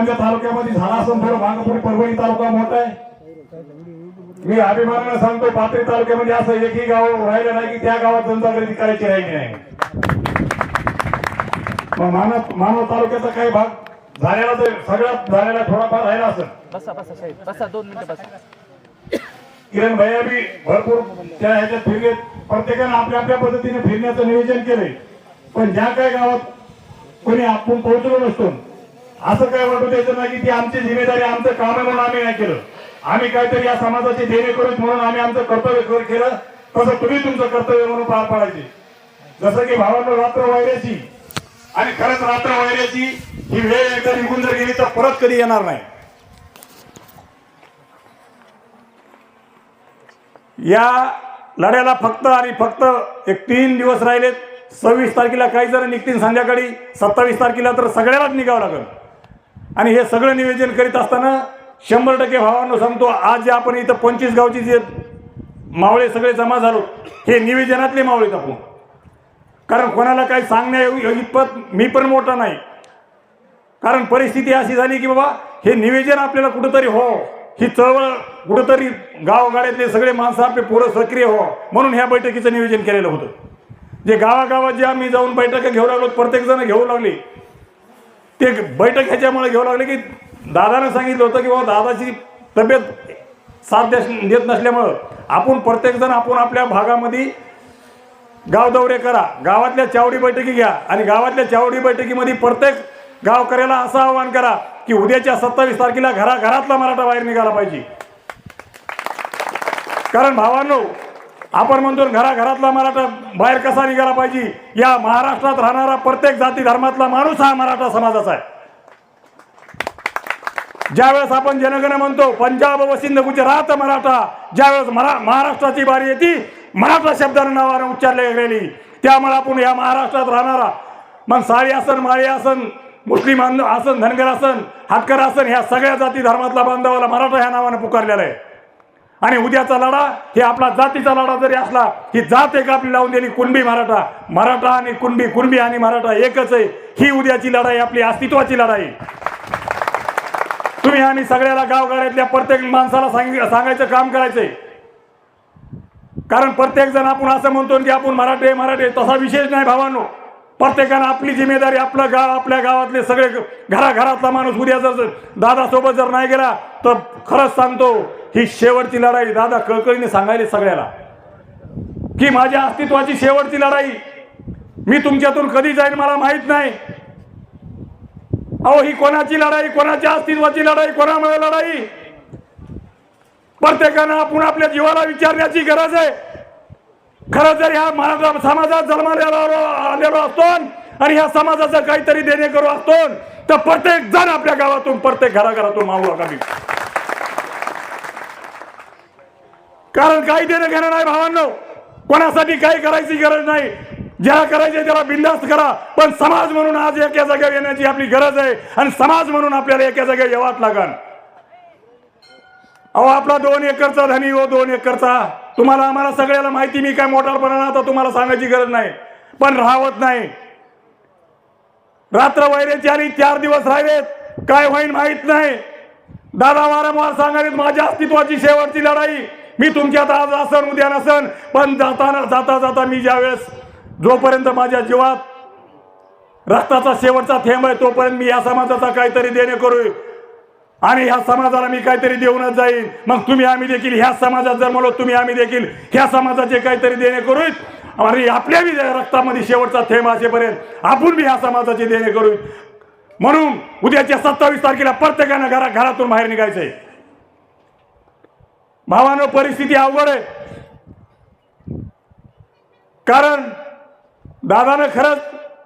एखाद्या तालुक्यामध्ये झाला असेल थोडं मागपुरी परभणी तालुका मोठा आहे. मी अभिमानानं सांगतो पाथरी तालुक्यामध्ये असं एकही गाव राहिलं नाही की त्या गावात जनजागृती करायची राहिली नाही. मग मानव मानव तालुक्याचा काही भाग झालेला तर सगळ्यात झालेला थोडाफार राहिला असेल. बसा किरण भैया बी भरपूर त्या ह्याच्यात फिरले प्रत्येकानं आपल्या आपल्या पद्धतीने फिरण्याचं नियोजन केलंय. पण ज्या काही गावात कोणी आपण पोहोचलो नसतो असं काय वाटू द्यायचं नाही की ती आमची जिम्मेदारी आमचं काम आहे म्हणून आम्ही नाही केलं. आम्ही काहीतरी या समाजाची देणे करूत म्हणून आम्ही आमचं कर्तव्य केलं. तसं तुम्ही तुमचं कर्तव्य म्हणून पार पाडायचे. जसं की भावांना रात्र वायऱ्याची आणि खरंच रात्र वायऱ्याची ही वेळ एकदा निघून जर गेली तर परत कधी येणार नाही. या लढ्याला फक्त आणि फक्त एक तीन दिवस राहिलेत. सव्वीस तारखेला काही जण निघतील संध्याकाळी. सत्तावीस तारखेला तर सगळ्यालाच निघावं लागेल. आणि हे सगळं नियोजन करीत असताना शंभर टक्के भावांनो सांगतो आज जे आपण इथं पंचवीस गावची जे मावळे सगळे जमा झालो हे निवेदनातले मावळेत आपण. कारण कोणाला काही सांगण्या इतपत मी पण मोठा नाही. कारण परिस्थिती अशी झाली की बाबा हे निवेदन आपल्याला कुठंतरी हो ही चळवळ कुठंतरी गावगाड्यातले सगळे माणसं आपले पोरं सक्रिय हो म्हणून ह्या बैठकीचं नियोजन केलेलं होतं. जे गावागावात जे आम्ही जाऊन बैठका घेऊ लागलो प्रत्येकजण घेऊ लागले ते बैठक ह्याच्यामुळे घेऊ लागले की दादानं सांगितलं होतं की बाबा दादाची तब्येत साथ देत नसल्यामुळं आपण प्रत्येकजण आपण आपल्या भागामध्ये गाव दौरे करा. गावातल्या चावडी बैठकी घ्या आणि गावातल्या चावडी बैठकीमध्ये प्रत्येक गावकऱ्याला असं आवाहन करा की उद्याच्या सत्तावीस तारखेला घरा घरातला मराठा बाहेर निघाला पाहिजे. कारण भावांनो आपण म्हणतो घराघरातला मराठा बाहेर कसा निघाला पाहिजे? या महाराष्ट्रात राहणारा प्रत्येक जाती धर्मातला माणूस हा मराठा समाजाचा आहे. ज्यावेळेस आपण जनगण म्हणतो पंजाब व सिंध गुजरात मराठा ज्यावेळेस मरा महाराष्ट्राची बारी येते मराठा शब्दानं नावानं उच्चारले गेलेली. त्यामुळे आपण या महाराष्ट्रात राहणारा मग साळी आसन माळी आसन मुस्लिम आसन धनगर आसन हातकर आसन ह्या सगळ्या जाती धर्मातला बांधवाला मराठा ह्या नावानं पुकारलेला आहे. आणि उद्याचा लढा हे आपला जातीचा लढा जरी असला ही जात एक आपली लावून दिली कुणबी मराठा. मराठा आणि कुणबी कुणबी आणि मराठा एकच आहे. ही उद्याची लढाई आपली अस्तित्वाची लढाई. तुम्ही आम्ही सगळ्याला गावगाड्यातल्या प्रत्येक माणसाला सांग सांगायचं काम करायचंय. कारण प्रत्येक जण आपण असं म्हणतो की आपण मराठी आहे, मराठी आहे. तसा विशेष नाही भावांनो. प्रत्येकानं आपली जिम्मेदारी आपलं गाव आपल्या गावातले सगळे घराघरातला माणूस उद्या जर दादासोबत जर नाही गेला तर खरंच सांगतो ही शेवटची लढाई दादा कळकळीने सांगायली सगळ्याला की माझ्या अस्तित्वाची शेवटची लढाई मी तुमच्यातून कधी जाईन मला माहीत नाही. अहो ही कोणाची लढाई कोणाच्या अस्तित्वाची लढाई कोणामुळे लढाई? प्रत्येकानं आपण आपल्या जीवाला विचारण्याची गरज आहे. खरं जर ह्या मराठा समाजात जन्माला आलेलो असतो आणि ह्या समाजाचं काहीतरी देणे करू असतो तर प्रत्येक जण आपल्या गावातून प्रत्येक घराघरातून मावू काढी कारण काही देणं घेणं नाही भावांनो. कोणासाठी काही करायची गरज नाही. ज्याला करायचे त्याला बिंदास्त करा. पण समाज म्हणून आज एका जागेवर येण्याची आपली गरज आहे. आणि समाज म्हणून आपल्याला एका जागेवर यावाच लागण अहो आपला दोन एकरचा धनी हो दोन एकरचा. तुम्हाला आम्हाला सगळ्याला माहिती मी काय मोठारपणा आता तुम्हाला सांगायची गरज नाही. पण राहत नाही. रात्र वैऱ्याची आणि चार दिवस राहिलेत. काय होईल माहीत नाही. दादा वारंवार सांगायला माझ्या अस्तित्वाची शेवटची लढाई. मी तुमच्यात आज असन उद्या नसन पण जाताना जाता जाता मी ज्यावेळेस जोपर्यंत माझ्या जीवात रक्ताचा शेवटचा थेंब आहे तोपर्यंत मी या समाजाचा काहीतरी देणे करू आणि ह्या समाजाला मी काहीतरी देऊनच जाईन. मग तुम्ही आम्ही देखील ह्या समाजात जन्मलो तुम्ही आम्ही देखील ह्या समाजाचे काहीतरी देणे करूत आणि आपल्या बी रक्तामध्ये शेवटचा थेंब असेपर्यंत आपण बी ह्या समाजाचे देणे करू म्हणून उद्याच्या सत्तावीस तारखेला प्रत्येकानं घरा घरातून बाहेर निघायचं आहे भावानं परिस्थिती अवघड आहे. कारण दादानं खरंच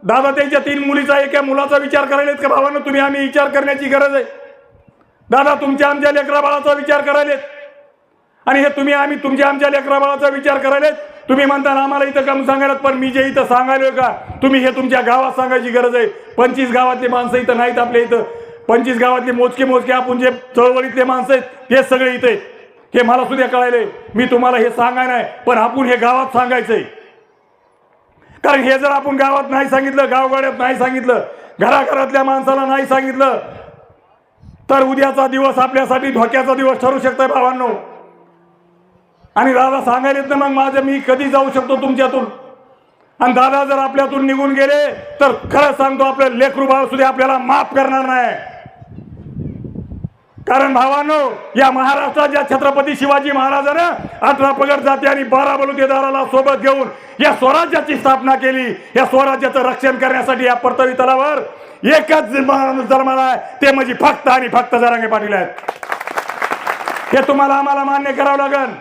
दादा त्यांच्या तीन मुलीचा एका मुलाचा विचार करायलेत का? भावानं तुम्ही आम्ही विचार करण्याची गरज आहे. दादा तुमच्या आमच्या लेकरा बाळाचा विचार करायलेत. आणि हे तुम्ही आम्ही तुमच्या आमच्या लेकरा बाळाचा विचार करायलेत. तुम्ही म्हणताना आम्हाला इथं काम सांगायला पण मी जे इथं सांगायलोय का? तुम्ही हे तुमच्या गावात सांगायची गरज आहे. पंचवीस गावातली माणसं इथं नाहीत आपल्या इथं. पंचवीस गावातले मोजके मोजके आपण जे चळवळीतले माणसं आहेत हे सगळे इथे आहेत. हे मला सुद्धा कळायले. मी तुम्हाला हे सांगाय नाही पण आपण हे गावात सांगायचंय. कारण हे जर आपण गावात नाही सांगितलं गावगाड्यात नाही सांगितलं घराघरातल्या माणसाला नाही सांगितलं तर उद्याचा दिवस आपल्यासाठी धोक्याचा दिवस ठरू शकतोय भावांनो. आणि दादा सांगायला येत ना मग माझं मी कधी जाऊ शकतो तुमच्यातून? आणि दादा जर आपल्यातून निघून गेले तर खरं सांगतो आपलं लेखरू भाव सुद्धा आपल्याला माफ करणार नाही. कारण भावानो या महाराष्ट्राच्या छत्रपती शिवाजी महाराजानं अठरा पगड जाती आणि बारा बलुतेदाराला सोबत घेऊन या स्वराज्याची स्थापना केली. या स्वराज्याचं रक्षण करण्यासाठी या परतवी तलावर एकच माणूस जन्माला आहे. ते म्हणजे फक्त आणि फक्त जरांगे पाटील आहेत. हे तुम्हाला आम्हाला मान्य करावं लागेल.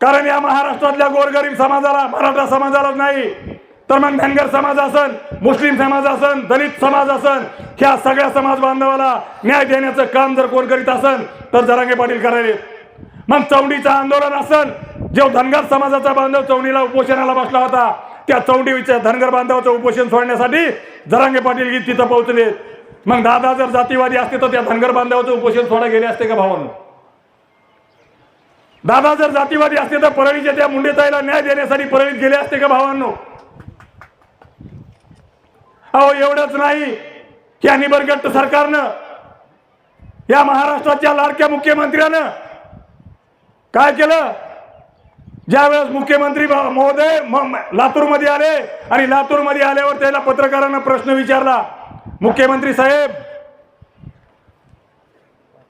कारण या महाराष्ट्रातल्या गोरगरीब समाजाला मराठा समाजालाच नाही. तर मग धनगर समाज असन मुस्लिम समाज असन दलित समाज असन ह्या सगळ्या समाज बांधवाला न्याय देण्याचं काम जर कोण करीत असेल तर जरांगे पाटील करायले मग चौंडीचं आंदोलन असेल जो धनगर समाजाचा बांधव चौंडीला उपोषणाला बसला होता त्या चौंडीच्या धनगर बांधवाचं उपोषण सोडण्यासाठी जरांगे पाटील गीत तिथं पोहोचले. मग दादा जर जातीवादी असते तर त्या धनगर बांधवाचं उपोषण सोडा गेले असते का भावांनो? दादा जर जातीवादी असते तर परळीच्या त्या मुंडेताईला न्याय देण्यासाठी परळीत गेले असते का भावांनो? अहो एवढंच नाही. या आणि सरकारनं या महाराष्ट्राच्या लाडक्या मुख्यमंत्र्यानं काय केलं? ज्यावेळेस मुख्यमंत्री महोदय लातूरमध्ये आले आणि लातूरमध्ये आल्यावर त्याला पत्रकारांना प्रश्न विचारला मुख्यमंत्री साहेब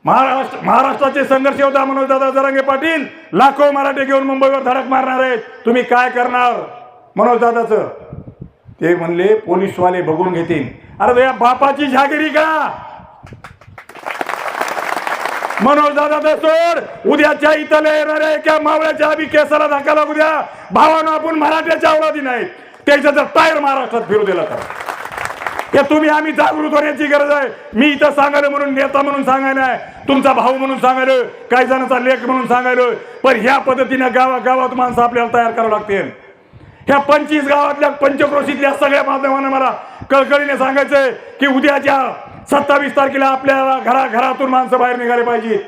महाराष्ट्र महाराष्ट्राचे संघर्ष होता मनोज दादा जरांगे पाटील लाखो मराठे घेऊन मुंबईवर धडक मारणार आहेत. तुम्ही काय करणार? मनोजदादाचं. ते म्हणले पोलीसवाले बघून घेतील. अरे तो बापाची झागिरी का? मनोज दादा तर उद्याच्या इथं येणाऱ्या एका मावळ्याच्या आम्ही केसाला धक्का लागू द्या. भावानं आपण मराठ्याच्या अवलादी नाहीत. त्याच्या जर टायर महाराष्ट्रात फिरू दिला तर. या तुम्ही आम्ही जागृत होण्याची गरज आहे. मी इथं सांगायला म्हणून नेता म्हणून सांगायला आहे. तुमचा भाऊ म्हणून सांगायला काही जणांचा लेख म्हणून सांगायला. पण ह्या पद्धतीनं गावागावात गावात माणसं आपल्याला तयार करावं लागतील. ह्या पंचवीस गावातल्या पंचक्रोशीतल्या सगळ्या माध्यमांना मला कळकळीने सांगायचंय की उद्याच्या सत्तावीस तारखेला आपल्याला घरा घरातून माणसं बाहेर निघाले पाहिजे